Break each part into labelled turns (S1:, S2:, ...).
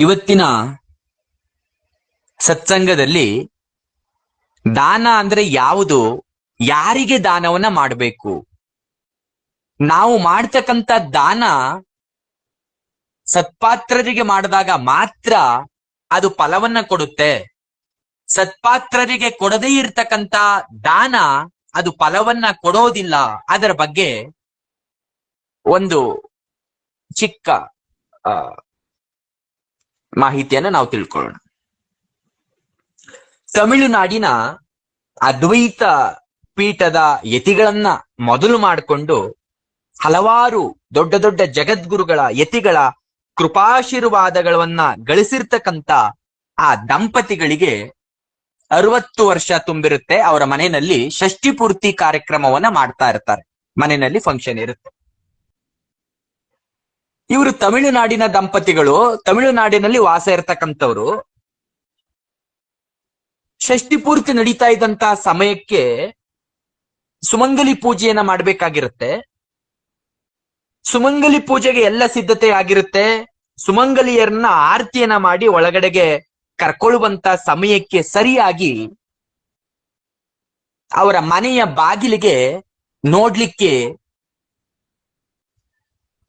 S1: ಇವತ್ತಿನ ಸತ್ಸಂಗದಲ್ಲಿ ದಾನ ಅಂದ್ರೆ ಯಾವುದು? ಯಾರಿಗೆ ದಾನವನ್ನ ಮಾಡಬೇಕು? ನಾವು ಮಾಡ್ತಕ್ಕಂತ ದಾನ ಸತ್ಪಾತ್ರರಿಗೆ ಮಾಡಿದಾಗ ಮಾತ್ರ ಅದು ಫಲವನ್ನ ಕೊಡುತ್ತೆ. ಸತ್ಪಾತ್ರರಿಗೆ ಕೊಡದೇ ಇರ್ತಕ್ಕಂತ ದಾನ ಅದು ಫಲವನ್ನ ಕೊಡೋದಿಲ್ಲ. ಅದರ ಬಗ್ಗೆ ಒಂದು ಚಿಕ್ಕ ಮಾಹಿತಿಯನ್ನ ನಾವು ತಿಳ್ಕೊಳ್ಳೋಣ. ತಮಿಳುನಾಡಿನ ಅದ್ವೈತ ಪೀಠದ ಯತಿಗಳನ್ನ ಮೊದಲು ಮಾಡಿಕೊಂಡು ಹಲವಾರು ದೊಡ್ಡ ದೊಡ್ಡ ಜಗದ್ಗುರುಗಳ ಯತಿಗಳ ಕೃಪಾಶೀರ್ವಾದಗಳನ್ನ ಗಳಿಸಿರ್ತಕ್ಕಂತ ಆ ದಂಪತಿಗಳಿಗೆ ಅರವತ್ತು ವರ್ಷ ತುಂಬಿರುತ್ತೆ. ಅವರ ಮನೆಯಲ್ಲಿ ಷಷ್ಠಿ ಪೂರ್ತಿ ಕಾರ್ಯಕ್ರಮವನ್ನ ಮಾಡ್ತಾ ಇರ್ತಾರೆ. ಮನೆಯಲ್ಲಿ ಫಂಕ್ಷನ್ ಇರುತ್ತೆ. ಇವರು ತಮಿಳುನಾಡಿನ ದಂಪತಿಗಳು, ತಮಿಳುನಾಡಿನಲ್ಲಿ ವಾಸ ಇರತಕ್ಕಂಥವ್ರು. ಷಷ್ಠಿ ಪೂರ್ತಿ ನಡೀತಾ ಇದ್ದಂತ ಸಮಯಕ್ಕೆ ಸುಮಂಗಲಿ ಪೂಜೆಯನ್ನ ಮಾಡಬೇಕಾಗಿರುತ್ತೆ. ಸುಮಂಗಲಿ ಪೂಜೆಗೆ ಎಲ್ಲ ಸಿದ್ಧತೆ ಆಗಿರುತ್ತೆ. ಸುಮಂಗಲಿಯರನ್ನ ಆರತಿಯನ್ನ ಮಾಡಿ ಒಳಗಡೆಗೆ ಕರ್ಕೊಳ್ಳುವಂತ ಸಮಯಕ್ಕೆ ಸರಿಯಾಗಿ ಅವರ ಮನೆಯ ಬಾಗಿಲಿಗೆ ನೋಡ್ಲಿಕ್ಕೆ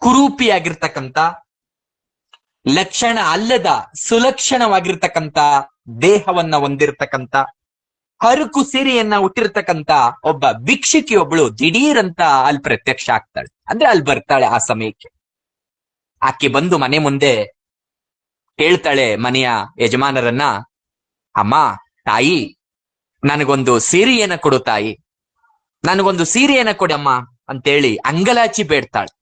S1: ಕುರೂಪಿಯಾಗಿರ್ತಕ್ಕಂತ ಲಕ್ಷಣ ಅಲ್ಲದ, ಸುಲಕ್ಷಣವಾಗಿರ್ತಕ್ಕಂಥ ದೇಹವನ್ನ ಹೊಂದಿರತಕ್ಕಂಥ, ಹರಕು ಸೀರೆಯನ್ನ ಹುಟ್ಟಿರ್ತಕ್ಕಂಥ ಒಬ್ಬ ಭಿಕ್ಷುಕಿ ದಿಢೀರ್ ಅಂತ ಅಲ್ಲಿ ಪ್ರತ್ಯಕ್ಷ ಆಗ್ತಾಳೆ. ಅಂದ್ರೆ ಅಲ್ಲಿ ಬರ್ತಾಳೆ ಆ ಸಮಯಕ್ಕೆ. ಆಕೆ ಬಂದು ಮನೆ ಮುಂದೆ ಹೇಳ್ತಾಳೆ ಮನೆಯ ಯಜಮಾನರನ್ನ, ಅಮ್ಮ, ತಾಯಿ, ನನಗೊಂದು ಸೀರೆಯನ್ನ ಕೊಡು ತಾಯಿ. ನನಗೊಂದು ಸೀರೆಯನ್ನ ಕೊಡಮ್ಮ ಅಂತೇಳಿ ಅಂಗಲಾಚಿ ಬೇಡ್ತಾಳೆ.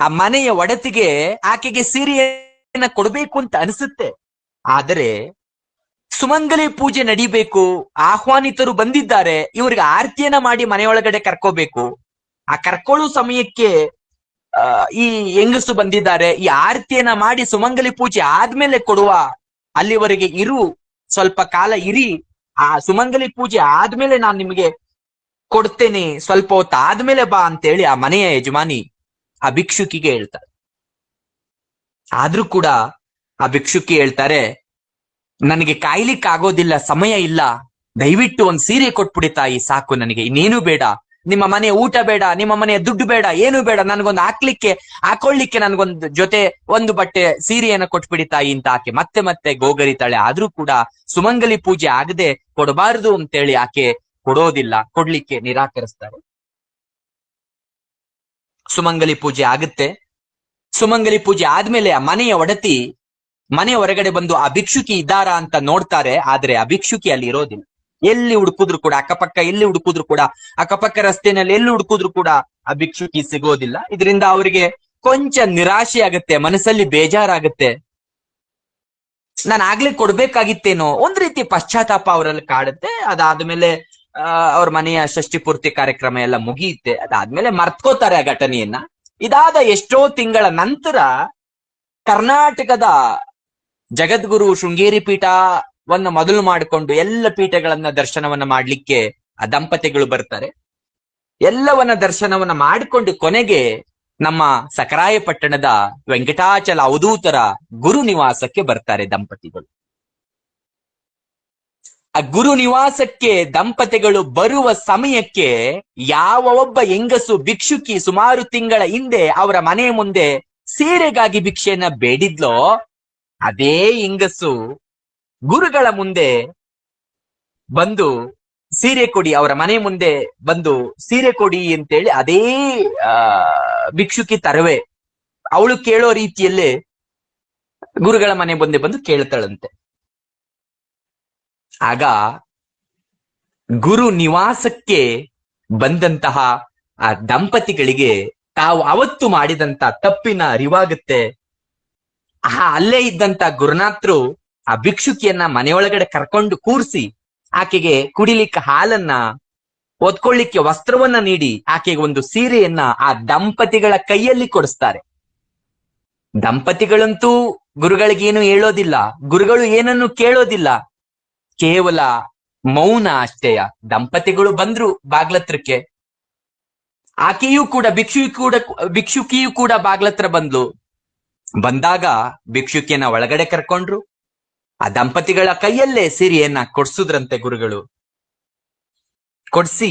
S1: ಆ ಮನೆಯ ಒಡತಿಗೆ ಆಕೆಗೆ ಸೀರೆಯನ್ನ ಕೊಡಬೇಕು ಅಂತ ಅನಿಸುತ್ತೆ. ಆದರೆ ಸುಮಂಗಲಿ ಪೂಜೆ ನಡಿಬೇಕು, ಆಹ್ವಾನಿತರು ಬಂದಿದ್ದಾರೆ, ಇವ್ರಿಗೆ ಆರತಿಯನ್ನ ಮಾಡಿ ಮನೆಯೊಳಗಡೆ ಕರ್ಕೋಬೇಕು. ಆ ಕರ್ಕೊಳ್ಳೋ ಸಮಯಕ್ಕೆ ಈ ಹೆಂಗಸು ಬಂದಿದ್ದಾರೆ, ಈ ಆರತಿಯನ್ನ ಮಾಡಿ ಸುಮಂಗಲಿ ಪೂಜೆ ಆದ್ಮೇಲೆ ಕೊಡುವ ಅಲ್ಲಿವರೆಗೆ ಇರು, ಸ್ವಲ್ಪ ಕಾಲ ಇರಿ, ಆ ಸುಮಂಗಲಿ ಪೂಜೆ ಆದ್ಮೇಲೆ ನಾನು ನಿಮಗೆ ಕೊಡ್ತೇನೆ, ಸ್ವಲ್ಪ ಹೊತ್ತು ಆದ್ಮೇಲೆ ಬಾ ಅಂತೇಳಿ ಆ ಮನೆಯ ಯಜಮಾನಿ ಆ ಭಿಕ್ಷುಕಿಗೆ ಹೇಳ್ತಾರೆ. ಆದ್ರೂ ಕೂಡ ಆ ಭಿಕ್ಷುಕಿ ಹೇಳ್ತಾರೆ, ನನಗೆ ಕಾಯ್ಲಿಕ್ ಆಗೋದಿಲ್ಲ ಸಮಯ ಇಲ್ಲ. ದಯವಿಟ್ಟು ಒಂದ್ ಸೀರೆ ಕೊಟ್ಬಿಡಿ ತಾಯಿ, ಸಾಕು ನನಗೆ. ಇನ್ನೇನು ಬೇಡ. ನಿಮ್ಮ ಮನೆಯ ಊಟ ಬೇಡ, ನಿಮ್ಮ ಮನೆಯ ದುಡ್ಡು ಬೇಡ, ಏನು ಬೇಡ. ನನ್ಗೊಂದು ಹಾಕ್ಲಿಕ್ಕೆ ಹಾಕೊಳ್ಳಿಕ್ಕೆ ನನಗೊಂದು ಜೊತೆ ಒಂದು ಬಟ್ಟೆ ಸೀರೆಯನ್ನ ಕೊಟ್ಬಿಡಿ ತಾಯಿ ಅಂತ ಆಕೆ ಮತ್ತೆ ಮತ್ತೆ ಗೋಗರಿತಾಳೆ. ಆದ್ರೂ ಕೂಡ ಸುಮಂಗಲಿ ಪೂಜೆ ಆಗದೆ ಕೊಡಬಾರದು ಅಂತೇಳಿ ಆಕೆ ಕೊಡೋದಿಲ್ಲ, ಕೊಡ್ಲಿಕ್ಕೆ ನಿರಾಕರಿಸ್ತಾರೆ. ಸುಮಂಗಲಿ ಪೂಜೆ ಆಗುತ್ತೆ. ಸುಮಂಗಲಿ ಪೂಜೆ ಆದ್ಮೇಲೆ ಆ ಮನೆಯ ಒಡತಿ ಮನೆ ಹೊರಗಡೆ ಬಂದು ಆ ಭಿಕ್ಷುಕಿ ಇದ್ದಾರಾ ಅಂತ ನೋಡ್ತಾರೆ, ಆದ್ರೆ ಆ ಭಿಕ್ಷುಕಿ ಅಲ್ಲಿ ಇರೋದಿಲ್ಲ. ಎಲ್ಲಿ ಹುಡುಕುದ್ರು ಕೂಡ, ಅಕ್ಕಪಕ್ಕ ಎಲ್ಲಿ ಹುಡುಕುದ್ರು ಕೂಡ, ಅಕ್ಕಪಕ್ಕ ರಸ್ತೆನಲ್ಲಿ ಎಲ್ಲಿ ಹುಡುಕುದ್ರು ಕೂಡ ಆ ಭಿಕ್ಷುಕಿ ಸಿಗೋದಿಲ್ಲ. ಇದರಿಂದ ಅವರಿಗೆ ಕೊಂಚ ನಿರಾಶೆ ಆಗುತ್ತೆ, ಮನಸ್ಸಲ್ಲಿ ಬೇಜಾರಾಗುತ್ತೆ. ನಾನು ಆಗ್ಲೇ ಕೊಡ್ಬೇಕಾಗಿತ್ತೇನೋ, ಒಂದ್ ರೀತಿ ಪಶ್ಚಾತ್ತಾಪ ಅವರಲ್ಲಿ ಕಾಡುತ್ತೆ. ಅದಾದ್ಮೇಲೆ ಅವ್ರ ಮನೆಯ ಷಷ್ಠಿ ಪೂರ್ತಿ ಕಾರ್ಯಕ್ರಮ ಎಲ್ಲ ಮುಗಿಯುತ್ತೆ. ಅದಾದ್ಮೇಲೆ ಮರ್ತ್ಕೋತಾರೆ ಆ ಘಟನೆಯನ್ನ. ಇದಾದ ಎಷ್ಟೋ ತಿಂಗಳ ನಂತರ ಕರ್ನಾಟಕದ ಜಗದ್ಗುರು ಶೃಂಗೇರಿ ಪೀಠವನ್ನ ಮೊದಲು ಮಾಡಿಕೊಂಡು ಎಲ್ಲ ಪೀಠಗಳನ್ನ ದರ್ಶನವನ್ನ ಮಾಡ್ಲಿಕ್ಕೆ ಆ ದಂಪತಿಗಳು ಬರ್ತಾರೆ. ಎಲ್ಲವನ್ನ ದರ್ಶನವನ್ನ ಮಾಡಿಕೊಂಡು ಕೊನೆಗೆ ನಮ್ಮ ಸಕರಾಯಪಟ್ಟಣದ ವೆಂಕಟಾಚಲ ಅವಧೂತರ ಗುರು ನಿವಾಸಕ್ಕೆ ಬರ್ತಾರೆ ದಂಪತಿಗಳು. ಆ ಗುರು ನಿವಾಸಕ್ಕೆ ದಂಪತಿಗಳು ಬರುವ ಸಮಯಕ್ಕೆ ಯಾವ ಒಬ್ಬ ಹೆಂಗಸು ಭಿಕ್ಷುಕಿ ಸುಮಾರು ತಿಂಗಳ ಹಿಂದೆ ಅವರ ಮನೆ ಮುಂದೆ ಸೀರೆಗಾಗಿ ಭಿಕ್ಷೆಯನ್ನ ಬೇಡಿದ್ಲೋ, ಅದೇ ಹೆಂಗಸು ಗುರುಗಳ ಮುಂದೆ ಬಂದು ಸೀರೆ ಕೊಡಿ, ಅವರ ಮನೆ ಮುಂದೆ ಬಂದು ಸೀರೆ ಕೊಡಿ ಅಂತೇಳಿ ಅದೇ, ಆ, ಭಿಕ್ಷುಕಿ ತರವೆ. ಅವಳು ಕೇಳೋ ರೀತಿಯಲ್ಲೇ ಗುರುಗಳ ಮನೆ ಮುಂದೆ ಬಂದು ಕೇಳ್ತಾಳಂತೆ. ಆಗ ಗುರು ನಿವಾಸಕ್ಕೆ ಬಂದಂತಹ ಆ ದಂಪತಿಗಳಿಗೆ ತಾವು ಅವತ್ತು ಮಾಡಿದಂತ ತಪ್ಪಿನ ಅರಿವಾಗುತ್ತೆ. ಆ ಅಲ್ಲೇ ಇದ್ದಂತ ಗುರುನಾಥರು ಆ ಭಿಕ್ಷುಕಿಯನ್ನ ಮನೆಯೊಳಗಡೆ ಕರ್ಕೊಂಡು ಕೂರ್ಸಿ ಆಕೆಗೆ ಕುಡಿಲಿಕ್ಕೆ ಹಾಲನ್ನ ಓದ್ಕೊಳ್ಳಿಕ್ಕೆ ವಸ್ತ್ರವನ್ನ ನೀಡಿ ಆಕೆಗೆ ಒಂದು ಸೀರೆಯನ್ನ ಆ ದಂಪತಿಗಳ ಕೈಯಲ್ಲಿ ಕೊಡಿಸ್ತಾರೆ. ದಂಪತಿಗಳಂತೂ ಗುರುಗಳಿಗೇನು ಹೇಳೋದಿಲ್ಲ, ಗುರುಗಳು ಏನನ್ನು ಕೇಳೋದಿಲ್ಲ. ಕೇವಲ ಮೌನ ಅಷ್ಟೇಯ ದಂಪತಿಗಳು ಬಂದ್ರು ಬಾಗ್ಲತ್ರಕ್ಕೆ. ಆಕೆಯೂ ಕೂಡ ಭಿಕ್ಷು ಕೂಡ, ಭಿಕ್ಷುಕಿಯೂ ಕೂಡ ಬಾಗ್ಲತ್ರ ಬಂದ್ಲು. ಬಂದಾಗ ಭಿಕ್ಷುಕಿಯನ್ನ ಒಳಗಡೆ ಕರ್ಕೊಂಡ್ರು. ಆ ದಂಪತಿಗಳ ಕೈಯಲ್ಲೇ ಸಿರಿಯನ್ನ ಕೊಡ್ಸುದ್ರಂತೆ ಗುರುಗಳು. ಕೊಡ್ಸಿ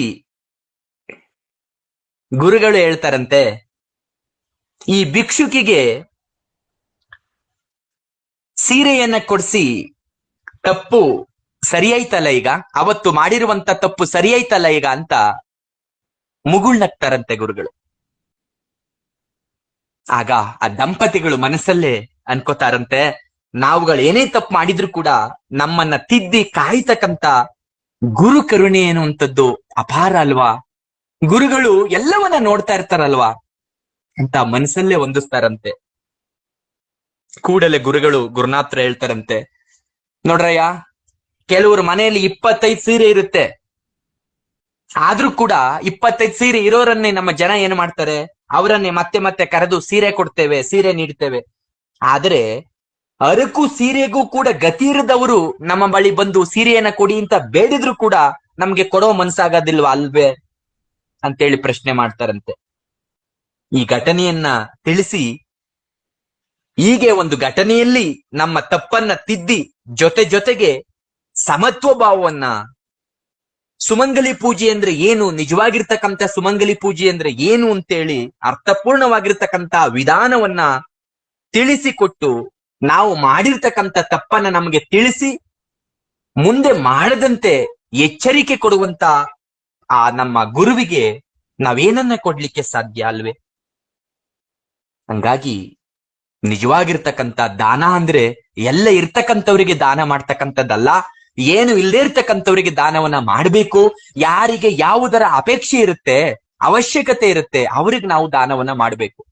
S1: ಗುರುಗಳು ಹೇಳ್ತಾರಂತೆ, ಈ ಭಿಕ್ಷುಕಿಗೆ ಸೀರೆಯನ್ನ ಕೊಡ್ಸಿ ತಪ್ಪು ಸರಿಯಾಯ್ತಲ್ಲ ಈಗ? ಅವತ್ತು ಮಾಡಿರುವಂತ ತಪ್ಪು ಸರಿಯಾಯ್ತಲ್ಲ ಈಗ ಅಂತ ಮುಗುಳ್ನಗ್ತಾರಂತೆ ಗುರುಗಳು. ಆಗ ಆ ದಂಪತಿಗಳು ಮನಸ್ಸಲ್ಲೇ ಅನ್ಕೋತಾರಂತೆ, ನಾವುಗಳು ಏನೇ ತಪ್ಪು ಮಾಡಿದ್ರು ಕೂಡ ನಮ್ಮನ್ನ ತಿದ್ದಿ ಕಾಯ್ತಕ್ಕಂತ ಗುರು ಕರುಣೆ ಅನ್ನುವಂಥದ್ದು ಅಪಾರ ಅಲ್ವಾ? ಗುರುಗಳು ಎಲ್ಲವನ್ನ ನೋಡ್ತಾ ಇರ್ತಾರಲ್ವಾ? ಅಂತ ಮನಸ್ಸಲ್ಲೇ ಹೊಂದಿಸ್ತಾರಂತೆ. ಕೂಡಲೇ ಗುರುಗಳು ಗುರುನಾಥ್ರ ಹೇಳ್ತಾರಂತೆ, ನೋಡ್ರಯ್ಯ ಕೆಲವ್ರ ಮನೆಯಲ್ಲಿ ಇಪ್ಪತ್ತೈದು ಸೀರೆ ಇರುತ್ತೆ. ಆದ್ರೂ ಕೂಡ ಇಪ್ಪತ್ತೈದು ಸೀರೆ ಇರೋರನ್ನೇ ನಮ್ಮ ಜನ ಏನ್ ಮಾಡ್ತಾರೆ? ಅವರನ್ನೇ ಮತ್ತೆ ಮತ್ತೆ ಕರೆದು ಸೀರೆ ಕೊಡ್ತೇವೆ, ಸೀರೆ ನೀಡ್ತೇವೆ. ಆದ್ರೆ ಅರಕು ಸೀರೆಗೂ ಕೂಡ ಗತಿ ಇರದವರು ನಮ್ಮ ಬಳಿ ಬಂದು ಸೀರೆಯನ್ನ ಕೊಡಿ ಅಂತ ಬೇಡಿದ್ರು ಕೂಡ ನಮ್ಗೆ ಕೊಡೋ ಮನ್ಸಾಗೋದಿಲ್ವಾ ಅಲ್ವೇ? ಅಂತೇಳಿ ಪ್ರಶ್ನೆ ಮಾಡ್ತಾರಂತೆ. ಈ ಘಟನೆಯನ್ನ ತಿಳಿಸಿ, ಹೀಗೆ ಒಂದು ಘಟನೆಯಲ್ಲಿ ನಮ್ಮ ತಪ್ಪನ್ನ ತಿದ್ದಿ ಜೊತೆ ಜೊತೆಗೆ ಸಮತ್ವ ಭಾವವನ್ನ ಸುಮಂಗಲಿ ಪೂಜೆ ಅಂದ್ರೆ ಏನು? ನಿಜವಾಗಿರ್ತಕ್ಕಂಥ ಸುಮಂಗಲಿ ಪೂಜೆ ಅಂದ್ರೆ ಏನು ಅಂತೇಳಿ ಅರ್ಥಪೂರ್ಣವಾಗಿರ್ತಕ್ಕಂಥ ವಿಧಾನವನ್ನ ತಿಳಿಸಿಕೊಟ್ಟು ನಾವು ಮಾಡಿರ್ತಕ್ಕಂಥ ತಪ್ಪನ್ನ ನಮಗೆ ತಿಳಿಸಿ ಮುಂದೆ ಮಾಡದಂತೆ ಎಚ್ಚರಿಕೆ ಕೊಡುವಂತ ಆ ನಮ್ಮ ಗುರುವಿಗೆ ನಾವೇನನ್ನ ಕೊಡ್ಲಿಕ್ಕೆ ಸಾಧ್ಯ ಅಲ್ವೇ? ಹಂಗಾಗಿ ನಿಜವಾಗಿರ್ತಕ್ಕಂಥ ದಾನ ಅಂದ್ರೆ ಎಲ್ಲ ಇರ್ತಕ್ಕಂಥವ್ರಿಗೆ ದಾನ ಮಾಡ್ತಕ್ಕಂಥದ್ದಲ್ಲ. ಏನು ಇಲ್ಲದೆ ಇರ್ತಕ್ಕಂಥವ್ರಿಗೆ ದಾನವನ್ನ ಮಾಡಬೇಕು? ಯಾರಿಗೆ ಯಾವುದರ ಅಪೇಕ್ಷೆ ಇರುತ್ತೆ? ಅವಶ್ಯಕತೆ ಇರುತ್ತೆ. ಅವ್ರಿಗೆ ನಾವು ದಾನವನ್ನ ಮಾಡಬೇಕು.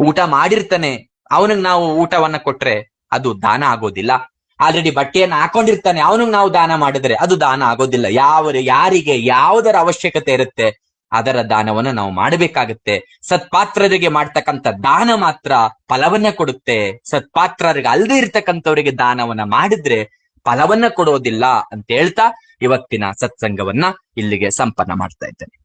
S1: ಊಟ ಮಾಡಿರ್ತಾನೆ. ಅವನಿಗೆ ನಾವು ಊಟವನ್ನ ಕೊಟ್ರೆ ಅದು ದಾನ ಆಗೋದಿಲ್ಲ. ಆಲ್ರೆಡಿ ಬಟ್ಟೆಯನ್ನ ಹಾಕೊಂಡಿರ್ತಾನೆ. ಅವನಿಗೆ ನಾವು ದಾನ ಮಾಡಿದ್ರೆ ಅದು ದಾನ ಆಗೋದಿಲ್ಲ. ಯಾವ ಯಾರಿಗೆ ಯಾವುದರ ಅವಶ್ಯಕತೆ ಇರುತ್ತೆ, ಅದರ ದಾನವನ್ನ ನಾವು ಮಾಡಬೇಕಾಗುತ್ತೆ. ಸತ್ಪಾತ್ರರಿಗೆ ಮಾಡ್ತಕ್ಕಂಥ ದಾನ ಮಾತ್ರ ಫಲವನ್ನ ಕೊಡುತ್ತೆ. ಸತ್ಪಾತ್ರರಿಗೆ ಅಲ್ಲದೆ ಇರ್ತಕ್ಕಂಥವರಿಗೆ ದಾನವನ್ನ ಮಾಡಿದ್ರೆ ಫಲವನ್ನ ಕೊಡೋದಿಲ್ಲ ಅಂತ ಹೇಳ್ತಾ ಇವತ್ತಿನ ಸತ್ಸಂಗವನ್ನ ಇಲ್ಲಿಗೆ ಸಂಪನ್ನ ಮಾಡ್ತಾ ಇದ್ದೇನೆ.